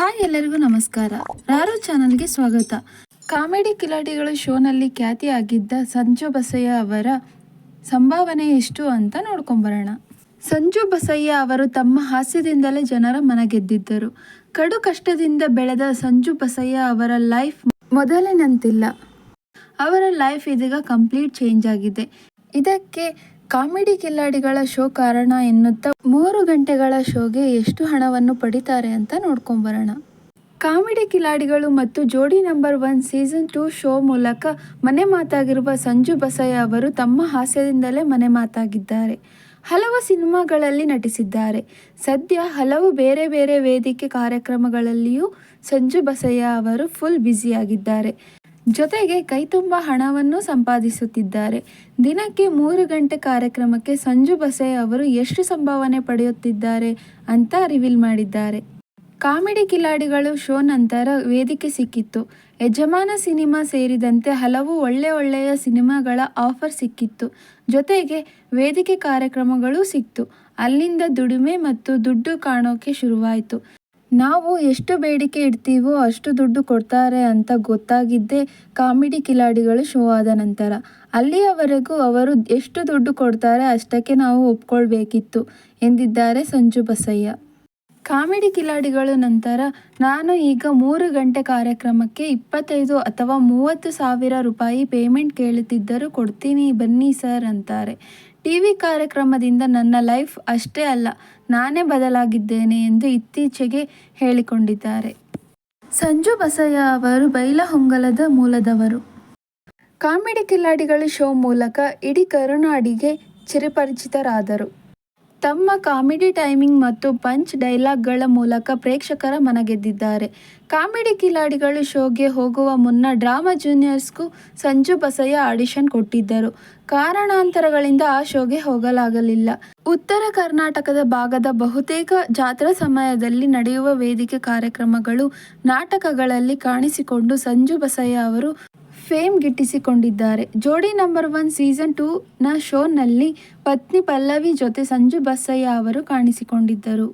Hi ಎಲ್ಲರಿಗೂ ನಮಸ್ಕಾರ. ರಾರು ಚಾನಲ್ಗೆ ಸ್ವಾಗತ. ಕಾಮಿಡಿ ಕಿಲಾಡಿಗಳು ಶೋನಲ್ಲಿ ಖ್ಯಾತಿಯಾಗಿದ್ದ ಸಂಜು ಬಸಯ್ಯ ಅವರ ಸಂಭಾವನೆ ಎಷ್ಟು ಅಂತ ನೋಡ್ಕೊಂಬರೋಣ. ಸಂಜು ಬಸಯ್ಯ ಅವರು ತಮ್ಮ ಹಾಸ್ಯದಿಂದಲೇ ಜನರ ಮನ ಗೆದ್ದಿದ್ದರು. ಕಡು ಕಷ್ಟದಿಂದ ಬೆಳೆದ ಸಂಜು ಬಸಯ್ಯ ಅವರ ಲೈಫ್ ಮೊದಲಿನಂತಿಲ್ಲ. ಅವರ ಲೈಫ್ ಇದೀಗ ಕಂಪ್ಲೀಟ್ ಚೇಂಜ್ ಆಗಿದೆ. ಇದಕ್ಕೆ ಕಾಮಿಡಿ ಕಿಲ್ಲಾಡಿಗಳ ಶೋ ಕಾರಣ ಎನ್ನುತ್ತಾ ಮೂರು ಗಂಟೆಗಳ ಶೋಗೆ ಎಷ್ಟು ಹಣವನ್ನು ಪಡಿತಾರೆ ಅಂತ ನೋಡ್ಕೊಂಬರೋಣ. ಕಾಮಿಡಿ ಕಿಲಾಡಿಗಳು ಮತ್ತು Jodi number one season two show ಮೂಲಕ ಮನೆ ಮಾತಾಗಿರುವ ಸಂಜು ಬಸಯ್ಯ ಅವರು ತಮ್ಮ ಹಾಸ್ಯದಿಂದಲೇ ಮನೆ ಮಾತಾಗಿದ್ದಾರೆ. ಹಲವು ಸಿನಿಮಾಗಳಲ್ಲಿ ನಟಿಸಿದ್ದಾರೆ. ಸದ್ಯ ಹಲವು ಬೇರೆ ಬೇರೆ ವೇದಿಕೆ ಕಾರ್ಯಕ್ರಮಗಳಲ್ಲಿಯೂ ಸಂಜು ಬಸಯ್ಯ ಅವರು ಫುಲ್ ಬ್ಯುಸಿಯಾಗಿದ್ದಾರೆ ಜೊತೆಗೆ ಕೈತುಂಬ ಹಣವನ್ನು ಸಂಪಾದಿಸುತ್ತಿದ್ದಾರೆ. ದಿನಕ್ಕೆ ಮೂರು ಗಂಟೆ ಕಾರ್ಯಕ್ರಮಕ್ಕೆ ಸಂಜು ಬಸೆ ಅವರು ಎಷ್ಟು ಸಂಭಾವನೆ ಪಡೆಯುತ್ತಿದ್ದಾರೆ ಅಂತ ರಿವೀಲ್ ಮಾಡಿದ್ದಾರೆ. ಕಾಮಿಡಿ ಕಿಲಾಡಿಗಳು ಶೋ ನಂತರ ವೇದಿಕೆ ಸಿಕ್ಕಿತ್ತು. ಯಜಮಾನ ಸಿನಿಮಾ ಸೇರಿದಂತೆ ಹಲವು ಒಳ್ಳೆ ಒಳ್ಳೆಯ ಸಿನಿಮಾಗಳ ಆಫರ್ ಸಿಕ್ಕಿತ್ತು. ಜೊತೆಗೆ ವೇದಿಕೆ ಕಾರ್ಯಕ್ರಮಗಳು ಸಿಕ್ತು. ಅಲ್ಲಿಂದ ದುಡಿಮೆ ಮತ್ತು ದುಡ್ಡು ಕಾಣೋಕೆ ಶುರುವಾಯಿತು. ನಾವು ಎಷ್ಟು ಬೇಡಿಕೆ ಇಡ್ತೀವೋ ಅಷ್ಟು ದುಡ್ಡು ಕೊಡ್ತಾರೆ ಅಂತ ಗೊತ್ತಾಗಿದ್ದೇ ಕಾಮಿಡಿ ಕಿಲಾಡಿಗಳು ಶೋ ಆದ ನಂತರ. ಅಲ್ಲಿಯವರೆಗೂ ಅವರು ಎಷ್ಟು ದುಡ್ಡು ಕೊಡ್ತಾರೆ ಅಷ್ಟಕ್ಕೆ ನಾವು ಒಪ್ಕೊಳ್ಬೇಕಿತ್ತು, ಎಂದಿದ್ದಾರೆ ಸಂಜು ಬಸಯ್ಯ. ಕಾಮಿಡಿ ಕಿಲಾಡಿಗಳು ನಂತರ ನಾನು ಈಗ ಮೂರು ಗಂಟೆ ಕಾರ್ಯಕ್ರಮಕ್ಕೆ ಇಪ್ಪತ್ತೈದು ಅಥವಾ ಮೂವತ್ತು ಸಾವಿರ ರೂಪಾಯಿ ಪೇಮೆಂಟ್ ಕೇಳುತ್ತಿದ್ದರೂ ಕೊಡ್ತೀನಿ, ಬನ್ನಿ ಸರ್ ಅಂತಾರೆ. ಟಿ ವಿ ಕಾರ್ಯಕ್ರಮದಿಂದ ನನ್ನ ಲೈಫ್ ಅಷ್ಟೇ ಅಲ್ಲ, ನಾನೇ ಬದಲಾಗಿದ್ದೇನೆ ಎಂದು ಇತ್ತೀಚೆಗೆ ಹೇಳಿಕೊಂಡಿದ್ದಾರೆ. ಸಂಜು ಬಸಯ್ಯ ಅವರು ಬೈಲಹೊಂಗಲದ ಮೂಲದವರು. ಕಾಮಿಡಿ ಕಿಲಾಡಿಗಳು ಶೋ ಮೂಲಕ ಇಡೀ ಕರುನಾಡಿಗೆ ಚಿರಪರಿಚಿತರಾದರು. ತಮ್ಮ ಕಾಮಿಡಿ ಟೈಮಿಂಗ್ ಮತ್ತು ಪಂಚ್ ಡೈಲಾಗ್ಗಳ ಮೂಲಕ ಪ್ರೇಕ್ಷಕರ ಮನಗೆದ್ದಿದ್ದಾರೆ. ಕಾಮಿಡಿ ಕಿಲಾಡಿಗಳು ಶೋಗೆ ಹೋಗುವ ಮುನ್ನ ಡ್ರಾಮಾ ಜೂನಿಯರ್ಸ್ಗೂ ಸಂಜು ಬಸಯ್ಯ ಆಡಿಷನ್ ಕೊಟ್ಟಿದ್ದರು. ಕಾರಣಾಂತರಗಳಿಂದ ಆ ಶೋಗೆ ಹೋಗಲಾಗಲಿಲ್ಲ. ಉತ್ತರ ಕರ್ನಾಟಕದ ಭಾಗದ ಬಹುತೇಕ ಜಾತ್ರಾ ಸಮಯದಲ್ಲಿ ನಡೆಯುವ ವೇದಿಕೆ ಕಾರ್ಯಕ್ರಮಗಳು ನಾಟಕಗಳಲ್ಲಿ ಕಾಣಿಸಿಕೊಂಡು ಸಂಜು ಬಸಯ್ಯ ಅವರು ಫೇಮ್ ಗಿಟ್ಟಿಸಿಕೊಂಡಿದ್ದಾರೆ. ಜೋಡಿ ನಂಬರ್ ಒನ್ ಸೀಸನ್ ಟೂ ನ ಶೋನಲ್ಲಿ ಪತ್ನಿ ಪಲ್ಲವಿ ಜೊತೆ ಸಂಜು ಬಸಯ್ಯ ಅವರು ಕಾಣಿಸಿಕೊಂಡಿದ್ದರು.